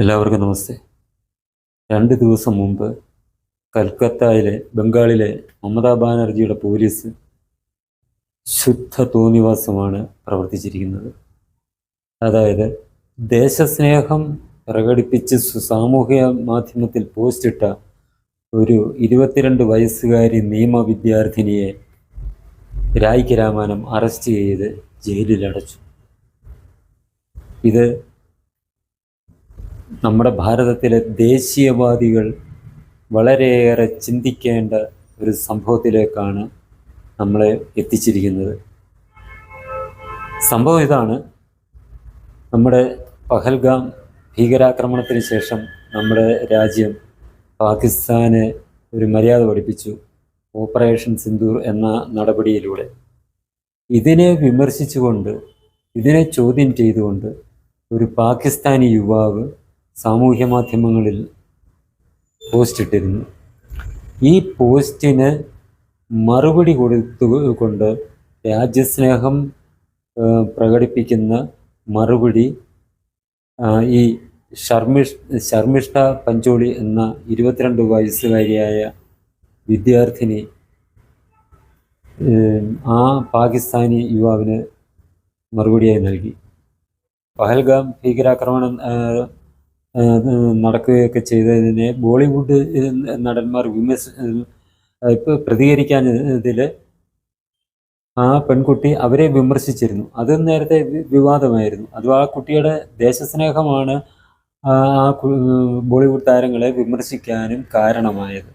എല്ലാവർക്കും നമസ്തേ. രണ്ട് ദിവസം മുമ്പ് കൽക്കത്തയിലെ ബംഗാളിലെ മമതാ ബാനർജിയുടെ പോലീസ് ശുദ്ധ തോന്നിവാസമാണ് പ്രവർത്തിച്ചിരിക്കുന്നത്. അതായത് ദേശസ്നേഹം പ്രകടിപ്പിച്ച് സാമൂഹിക മാധ്യമത്തിൽ പോസ്റ്റിട്ട ഒരു ഇരുപത്തിരണ്ട് വയസ്സുകാരി നിയമ വിദ്യാർത്ഥിനിയെ രായ്ക്ക് അറസ്റ്റ് ചെയ്ത് ജയിലിലടച്ചു. ഇത് നമ്മുടെ ഭാരതത്തിലെ ദേശീയവാദികൾ വളരെയേറെ ചിന്തിക്കേണ്ട ഒരു സംഭവത്തിലേക്കാണ് നമ്മളെ എത്തിച്ചിരിക്കുന്നത്. സംഭവം ഇതാണ്. നമ്മുടെ പഹൽഗാം ഭീകരാക്രമണത്തിന് ശേഷം നമ്മുടെ രാജ്യം പാകിസ്ഥാനെ ഒരു മര്യാദ പഠിപ്പിച്ചു. ഓപ്പറേഷൻ സിന്ദൂർ എന്ന നടപടിയിലൂടെ. ഇതിനെ വിമർശിച്ചുകൊണ്ട് ഇതിനെ ചോദ്യം ചെയ്തുകൊണ്ട് ഒരു പാകിസ്ഥാനി യുവാവ് സാമൂഹ്യ മാധ്യമങ്ങളിൽ പോസ്റ്റ് ഇട്ടിരുന്നു ഈ പോസ്റ്റിന് മറുപടി കൊടുത്തുകൊണ്ട് രാജ്യസ്നേഹം പ്രകടിപ്പിക്കുന്ന മറുപടി ഈ ഷർമിഷ് ശർമിഷ്ഠ പഞ്ചോളി എന്ന ഇരുപത്തിരണ്ട് വയസ്സുകാരിയായ വിദ്യാർത്ഥിനി ആ പാകിസ്ഥാനി യുവാവിന് മറുപടിയായി നൽകി. പഹൽഗാം ഭീകരാക്രമണം നടക്കുകയൊക്കെ ചെയ്തതിനെ ബോളിവുഡ് നടന്മാർ വിമർശ ഇപ്പോൾ പ്രതികരിക്കാൻ ഇതിൽ ആ പെൺകുട്ടി അവരെ വിമർശിച്ചിരുന്നു. അത് നേരത്തെ വിവാദമായിരുന്നു. അത് ആ കുട്ടിയുടെ ദേശസ്നേഹമാണ് ആ ബോളിവുഡ് താരങ്ങളെ വിമർശിക്കാനും കാരണമായത്.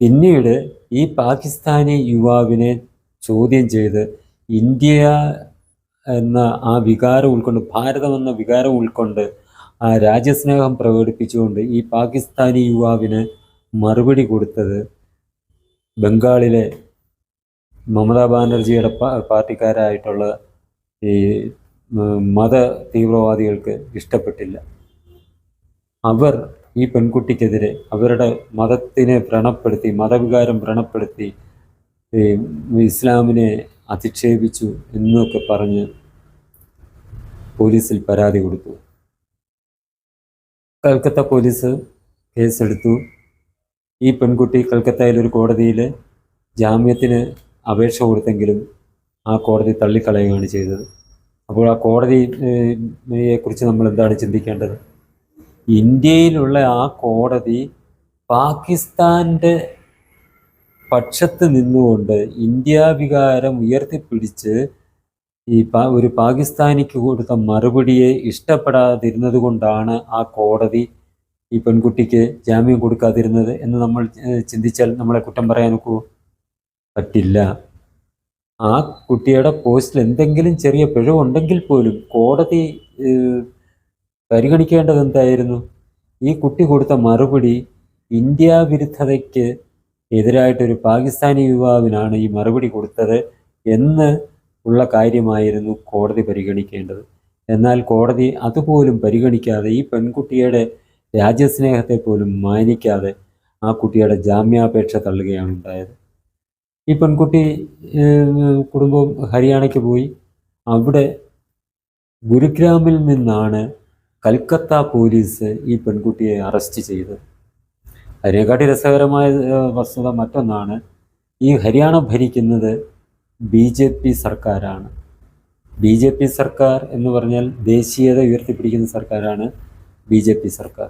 പിന്നീട് ഈ പാകിസ്ഥാനി യുവാവിനെ ചോദ്യം ചെയ്ത് ഇന്ത്യ എന്ന ആ വികാരം ഉൾക്കൊണ്ട് ഭാരതം എന്ന വികാരം ഉൾക്കൊണ്ട് ആ രാജ്യസ്നേഹം പ്രകടിപ്പിച്ചുകൊണ്ട് ഈ പാകിസ്ഥാനി യുവാവിന് മറുപടി കൊടുത്തത് ബംഗാളിലെ മമതാ ബാനർജിയുടെ പാർട്ടിക്കാരായിട്ടുള്ള ഈ മത തീവ്രവാദികൾക്ക് ഇഷ്ടപ്പെട്ടില്ല. അവർ ഈ പെൺകുട്ടിക്കെതിരെ അവരുടെ മതത്തിനെ വ്രണപ്പെടുത്തി മതവികാരം വ്രണപ്പെടുത്തി ഇസ്ലാമിനെ അധിക്ഷേപിച്ചു എന്നൊക്കെ പറഞ്ഞ് പോലീസിൽ പരാതി കൊടുത്തു. കൽക്കത്ത പോലീസ് കേസെടുത്തു. ഈ പെൺകുട്ടി കൽക്കത്തയിലൊരു കോടതിയിൽ ജാമ്യത്തിന് അപേക്ഷ കൊടുത്തെങ്കിലും ആ കോടതി തള്ളിക്കളയുകയാണ് ചെയ്തത്. അപ്പോൾ ആ കോടതിയെ കുറിച്ച് നമ്മൾ എന്താണ് ചിന്തിക്കേണ്ടത്? ഇന്ത്യയിലുള്ള ആ കോടതി പാകിസ്ഥാന്റെ പക്ഷത്ത് നിന്നുകൊണ്ട് ഇന്ത്യാ വികാരം ഉയർത്തിപ്പിടിച്ച് ഈ ഒരു പാകിസ്ഥാനിക്ക് കൊടുത്ത മറുപടിയെ ഇഷ്ടപ്പെടാതിരുന്നത് കൊണ്ടാണ് ആ കോടതി ഈ പെൺകുട്ടിക്ക് ജാമ്യം കൊടുക്കാതിരുന്നത് എന്ന് നമ്മൾ ചിന്തിച്ചാൽ നമ്മളെ കുറ്റം പറയാൻ നോക്കൂ പറ്റില്ല. ആ കുട്ടിയുടെ പോസ്റ്റിൽ എന്തെങ്കിലും ചെറിയ പിഴവുണ്ടെങ്കിൽ പോലും കോടതി പരിഗണിക്കേണ്ടത് എന്തായിരുന്നു? ഈ കുട്ടി കൊടുത്ത മറുപടി ഇന്ത്യ വിരുദ്ധതയ്ക്ക് എതിരായിട്ടൊരു പാകിസ്ഥാനി യുവാവിനാണ് ഈ മറുപടി കൊടുത്തത് എന്ന് ഉള്ള കാര്യമായിരുന്നു കോടതി പരിഗണിക്കേണ്ടത്. എന്നാൽ കോടതി അതുപോലും പരിഗണിക്കാതെ ഈ പെൺകുട്ടിയുടെ രാജ്യസ്നേഹത്തെ പോലും മാനിക്കാതെ ആ കുട്ടിയുടെ ജാമ്യാപേക്ഷ തള്ളുകയാണ് ഉണ്ടായത്. ഈ പെൺകുട്ടി കുടുംബം ഹരിയാനയ്ക്ക് പോയി. അവിടെ ഗുരുഗ്രാമിൽ നിന്നാണ് കൽക്കത്ത പോലീസ് ഈ പെൺകുട്ടിയെ അറസ്റ്റ് ചെയ്തത്. അതിനെക്കാട്ടി രസകരമായ വസ്തുത മറ്റൊന്നാണ്. ഈ ഹരിയാന ഭരിക്കുന്നത് ബി ജെ പി സർക്കാരാണ്. ബി ജെ പി സർക്കാർ എന്ന് പറഞ്ഞാൽ ദേശീയത ഉയർത്തിപ്പിടിക്കുന്ന സർക്കാരാണ് ബി ജെ പി സർക്കാർ.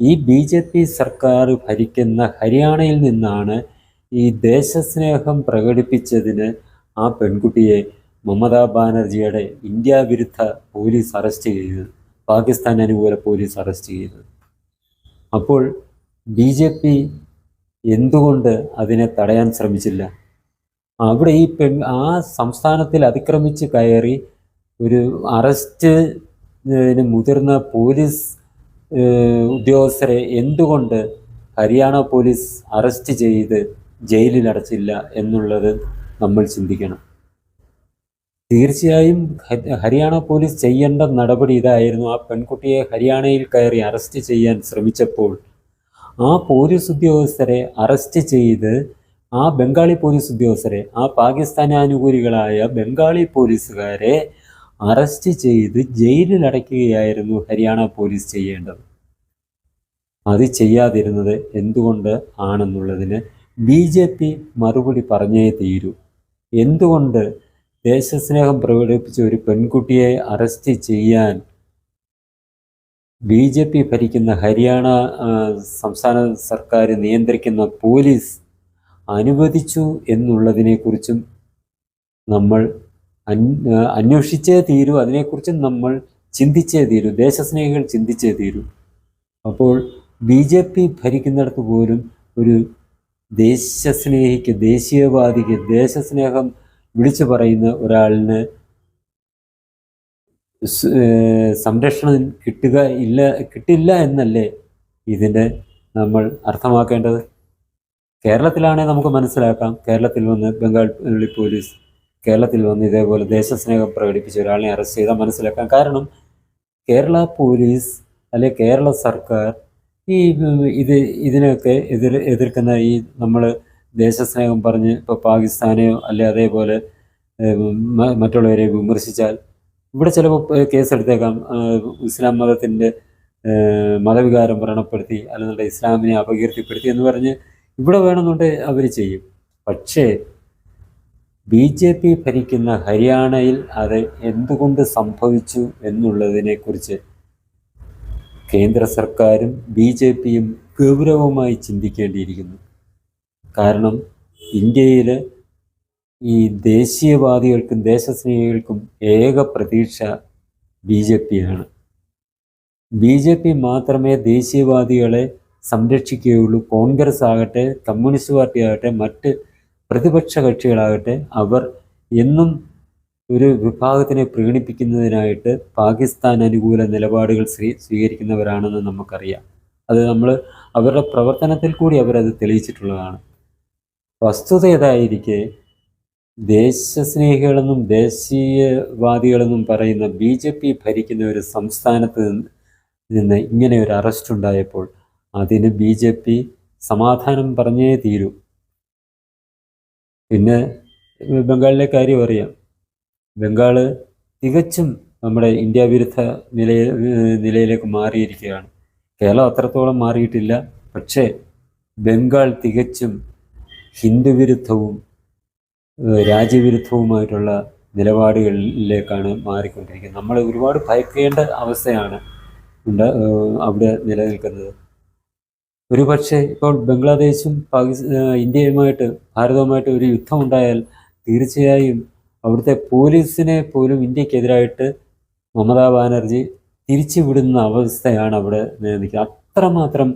ഈ ബി ജെ പി സർക്കാർ ഭരിക്കുന്ന ഹരിയാനയിൽ നിന്നാണ് ഈ ദേശസ്നേഹം പ്രകടിപ്പിച്ചതിന് ആ പെൺകുട്ടിയെ മമതാ ബാനർജിയുടെ ഇന്ത്യ വിരുദ്ധ പോലീസ് അറസ്റ്റ് ചെയ്തത് പാകിസ്ഥാൻ അനുകൂല പോലീസ് അറസ്റ്റ് ചെയ്തത്. അപ്പോൾ ബി ജെ പി എന്തുകൊണ്ട് അതിനെ തടയാൻ ശ്രമിച്ചില്ല? അവിടെ ഈ പെൺ ആ സംസ്ഥാനത്തിൽ അതിക്രമിച്ച് കയറി ഒരു അറസ്റ്റ് മുതിർന്ന പോലീസ് ഉദ്യോഗസ്ഥരെ എന്തുകൊണ്ട് ഹരിയാന പോലീസ് അറസ്റ്റ് ചെയ്ത് ജയിലിൽ അടച്ചില്ല എന്നുള്ളത് നമ്മൾ ചിന്തിക്കണം. തീർച്ചയായും ഹരിയാന പോലീസ് ചെയ്യേണ്ട നടപടി ഇതായിരുന്നു. ആ പെൺകുട്ടിയെ ഹരിയാനയിൽ കയറി അറസ്റ്റ് ചെയ്യാൻ ശ്രമിച്ചപ്പോൾ ആ പോലീസ് ഉദ്യോഗസ്ഥരെ അറസ്റ്റ് ചെയ്ത് ആ ബംഗാളി പോലീസ് ഉദ്യോഗസ്ഥരെ ആ പാകിസ്ഥാനി അനുകൂലികളായ ബംഗാളി പോലീസുകാരെ അറസ്റ്റ് ചെയ്ത് ജയിലിൽ അടയ്ക്കുകയായിരുന്നു ഹരിയാന പോലീസ് ചെയ്യേണ്ടത്. അത് ചെയ്യാതിരുന്നത് എന്തുകൊണ്ട് ആണെന്നുള്ളതിന് ബി ജെ പി മറുപടി പറഞ്ഞേ തീരൂ. എന്തുകൊണ്ട് ദേശസ്നേഹം പ്രകടിപ്പിച്ച ഒരു പെൺകുട്ടിയെ അറസ്റ്റ് ചെയ്യാൻ ബി ജെ പി ഭരിക്കുന്ന ഹരിയാന സംസ്ഥാന സർക്കാർ നിയന്ത്രിക്കുന്ന പോലീസ് അനുവദിച്ചു എന്നുള്ളതിനെക്കുറിച്ചും നമ്മൾ അന്വേഷിച്ചേ തീരൂ അതിനെക്കുറിച്ചും നമ്മൾ ചിന്തിച്ചേ തീരൂ ദേശസ്നേഹികൾ ചിന്തിച്ചേ തീരൂ. അപ്പോൾ ബി ജെ പി ഭരിക്കുന്നിടത്ത് പോലും ഒരു ദേശസ്നേഹിക്ക് ദേശീയവാദിക്ക് ദേശസ്നേഹം വിളിച്ചു പറയുന്ന ഒരാളിന് സംരക്ഷണം കിട്ടുക ഇല്ല കിട്ടില്ല എന്നല്ലേ ഇതിന്റെ നമ്മൾ അർത്ഥമാക്കേണ്ടത്? കേരളത്തിലാണെങ്കിൽ നമുക്ക് മനസ്സിലാക്കാം. കേരളത്തിൽ വന്ന് ബംഗാൾ പോലീസ് കേരളത്തിൽ വന്ന് ഇതേപോലെ ദേശസ്നേഹം പ്രകടിപ്പിച്ച ഒരാളെ അറസ്റ്റ് ചെയ്താൽ മനസ്സിലാക്കാം. കാരണം കേരള പോലീസ് അല്ലെ കേരള സർക്കാർ ഈ ഇത് ഇതിനൊക്കെ എതിർ എതിർക്കുന്ന ഈ നമ്മൾ ദേശസ്നേഹം പറഞ്ഞ് ഇപ്പോൾ പാകിസ്ഥാനെയോ അല്ലെ അതേപോലെ മറ്റുള്ളവരെ വിമർശിച്ചാൽ ഇവിടെ ചിലപ്പോൾ കേസെടുത്തേക്കാം. ഇസ്ലാം മതത്തിന്റെ മതവികാരം വ്രണപ്പെടുത്തി അല്ലെന്നുണ്ടെങ്കിൽ ഇസ്ലാമിനെ അപകീർത്തിപ്പെടുത്തി എന്ന് പറഞ്ഞ് ഇവിടെ വേണമെന്നുണ്ടെങ്കിൽ അവർ ചെയ്യും. പക്ഷേ ബി ജെ പി ഭരിക്കുന്ന ഹരിയാനയിൽ അത് എന്തുകൊണ്ട് സംഭവിച്ചു എന്നുള്ളതിനെക്കുറിച്ച് കേന്ദ്ര സർക്കാരും ബി ജെ പിയും ഗൗരവമായി ചിന്തിക്കേണ്ടിയിരിക്കുന്നു. കാരണം ഇന്ത്യയിൽ ഈ ദേശീയവാദികൾക്കും ദേശസ്നേഹികൾക്കും ഏക പ്രതീക്ഷ ബി ജെ പിയാണ് ബി ജെ പി മാത്രമേ ദേശീയവാദികളെ സംരക്ഷിക്കുകയുള്ളൂ. കോൺഗ്രസ് ആകട്ടെ കമ്മ്യൂണിസ്റ്റ് പാർട്ടി ആകട്ടെ മറ്റ് പ്രതിപക്ഷ കക്ഷികളാകട്ടെ അവർ എന്നും ഒരു വിഭാഗത്തിനെ പ്രീണിപ്പിക്കുന്നതിനായിട്ട് പാകിസ്ഥാൻ അനുകൂല നിലപാടുകൾ സ്വീ സ്വീകരിക്കുന്നവരാണെന്ന് നമുക്കറിയാം. അത് നമ്മൾ അവരുടെ പ്രവർത്തനത്തിൽ കൂടി അവരത് തെളിയിച്ചിട്ടുള്ളതാണ്. വസ്തുത ഏതായിരിക്കെ ദേശസ്നേഹികളെന്നും ദേശീയവാദികളെന്നും പറയുന്ന ബി ഭരിക്കുന്ന ഒരു സംസ്ഥാനത്ത് നിന്ന് ഇങ്ങനെ ഒരു അറസ്റ്റ് ഉണ്ടായപ്പോൾ അതിന് ബി ജെ പി സമാധാനം പറഞ്ഞേ തീരൂ. പിന്നെ ബംഗാളിലെ കാര്യം അറിയാം. ബംഗാൾ തികച്ചും നമ്മുടെ ഇന്ത്യ വിരുദ്ധ നിലയിൽ നിലയിലേക്ക് മാറിയിരിക്കുകയാണ്. കേരളം അത്രത്തോളം മാറിയിട്ടില്ല. പക്ഷേ ബംഗാൾ തികച്ചും ഹിന്ദു വിരുദ്ധവും ഏഹ് രാജ്യവിരുദ്ധവുമായിട്ടുള്ള നിലപാടുകളിലേക്കാണ് മാറിക്കൊണ്ടിരിക്കുന്നത്. നമ്മൾ ഒരുപാട് ഭയക്കേണ്ട അവസ്ഥയാണ് ഉണ്ട് അവിടെ നിലനിൽക്കുന്നത്. ഒരുപക്ഷെ ഇപ്പോൾ ബംഗ്ലാദേശും പാകിസ്ഥാൻ ഇന്ത്യയുമായിട്ട് ഭാരതവുമായിട്ട് ഒരു യുദ്ധം ഉണ്ടായാൽ തീർച്ചയായും അവിടുത്തെ പോലീസിനെ പോലും ഇന്ത്യക്കെതിരായിട്ട് മമതാ ബാനർജി തിരിച്ചുവിടുന്ന അവസ്ഥയാണ് അവിടെ നിലനിൽക്കുന്നത്. അത്രമാത്രം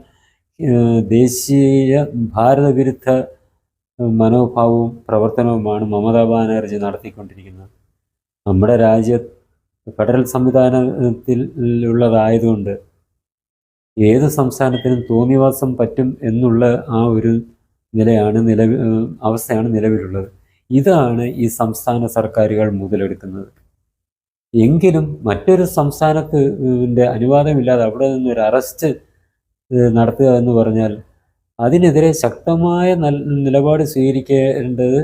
ദേശീയ ഭാരതവിരുദ്ധ മനോഭാവവും പ്രവർത്തനവുമാണ് മമതാ ബാനർജി നടത്തിക്കൊണ്ടിരിക്കുന്നത്. നമ്മുടെ രാജ്യ ഫെഡറൽ സംവിധാനത്തിൽ ഉള്ളതായതുകൊണ്ട് ഏത് സംസ്ഥാനത്തിനും തോന്നിവാസം പറ്റും എന്നുള്ള ആ ഒരു നിലയാണ് നിലവിൽ അവസ്ഥയാണ് നിലവിലുള്ളത്. ഇതാണ് ഈ സംസ്ഥാന സർക്കാരുകൾ മുതലെടുക്കുന്നത്. എങ്കിലും മറ്റൊരു സംസ്ഥാനത്ത് ന്റെ അനുവാദമില്ലാതെ അവിടെ നിന്നൊരു അറസ്റ്റ് നടത്തുക എന്ന് പറഞ്ഞാൽ അതിനെതിരെ ശക്തമായ നിലപാട് സ്വീകരിക്കേണ്ടത്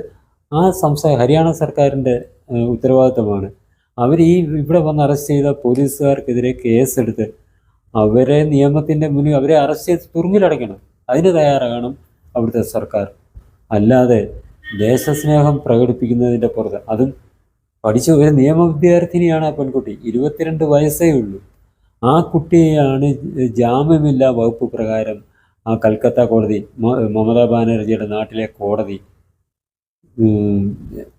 ആ സംസ്ഥാന ഹരിയാന സർക്കാരിന്റെ ഉത്തരവാദിത്തമാണ്. അവർ ഈ ഇവിടെ വന്ന് അറസ്റ്റ് ചെയ്ത പോലീസുകാർക്കെതിരെ കേസെടുത്ത് അവരെ നിയമത്തിന്റെ മുന്നിൽ അവരെ അറസ്റ്റ് ചെയ്ത് തുറങ്ങിലടയ്ക്കണം അതിന് തയ്യാറാകണം അവിടുത്തെ സർക്കാർ. അല്ലാതെ ദേശസ്നേഹം പ്രകടിപ്പിക്കുന്നതിന്റെ പുറത്ത് അതും പഠിച്ച ഒരു നിയമ വിദ്യാർത്ഥിനിയാണ് ആ പെൺകുട്ടി. ഇരുപത്തിരണ്ട് വയസ്സേ ഉള്ളൂ. ആ കുട്ടിയെയാണ് ജാമ്യമില്ല വകുപ്പ് പ്രകാരം ആ കൽക്കത്ത കോടതി മമതാ ബാനർജിയുടെ നാട്ടിലെ കോടതി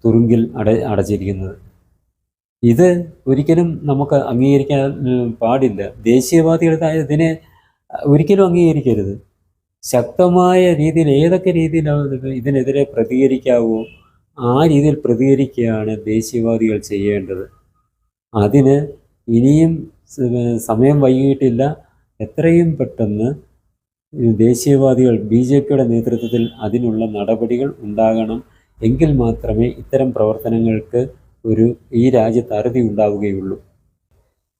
തുറുങ്കിൽ അട അടച്ചിരിക്കുന്നത്. ഇത് ഒരിക്കലും നമുക്ക് അംഗീകരിക്കാൻ പാടില്ല. ദേശീയവാദികളുടെ ഇതിനെ ഒരിക്കലും അംഗീകരിക്കരുത്. ശക്തമായ രീതിയിൽ ഏതൊക്കെ രീതിയിലാണ് ഇതിനെതിരെ പ്രതികരിക്കാവോ ആ രീതിയിൽ പ്രതികരിക്കുകയാണ് ദേശീയവാദികൾ ചെയ്യേണ്ടത്. അതിന് ഇനിയും സമയം വൈകിട്ടില്ല എത്രയും പെട്ടെന്ന് ദേശീയവാദികൾ ബി ജെ പിയുടെ നേതൃത്വത്തിൽ അതിനുള്ള നടപടികൾ ഉണ്ടാകണം. എങ്കിൽ മാത്രമേ ഇത്തരം പ്രവർത്തനങ്ങൾക്ക് ഒരു ഈ രാജ്യത്ത് അറുതി ഉണ്ടാവുകയുള്ളൂ.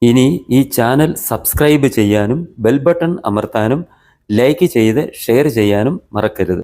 ഇനി ഈ ചാനൽ സബ്സ്ക്രൈബ് ചെയ്യാനും ബെൽ ബട്ടൺ അമർത്താനും ലൈക്ക് ചെയ്ത് ഷെയർ ചെയ്യാനും മറക്കരുത്.